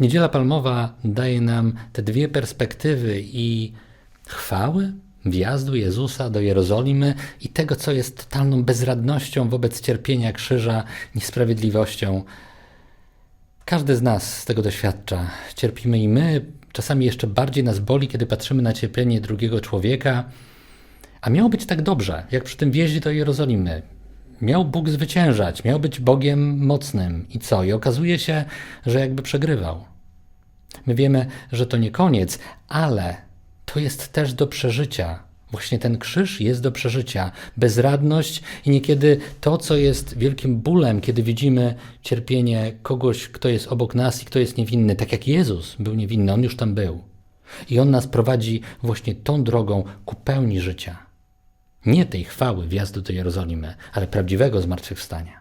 Niedziela Palmowa daje nam te dwie perspektywy i chwały wjazdu Jezusa do Jerozolimy i tego, co jest totalną bezradnością wobec cierpienia krzyża, niesprawiedliwością. Każdy z nas z tego doświadcza. Cierpimy i my, czasami jeszcze bardziej nas boli, kiedy patrzymy na cierpienie drugiego człowieka. A miało być tak dobrze, jak przy tym wjeździe do Jerozolimy. Miał Bóg zwyciężać, miał być Bogiem mocnym. I co? I okazuje się, że jakby przegrywał. My wiemy, że to nie koniec, ale to jest też do przeżycia. Właśnie ten krzyż jest do przeżycia. Bezradność i niekiedy to, co jest wielkim bólem, kiedy widzimy cierpienie kogoś, kto jest obok nas i kto jest niewinny, tak jak Jezus był niewinny, on już tam był. I on nas prowadzi właśnie tą drogą ku pełni życia. Nie tej chwały wjazdu do Jerozolimy, ale prawdziwego zmartwychwstania.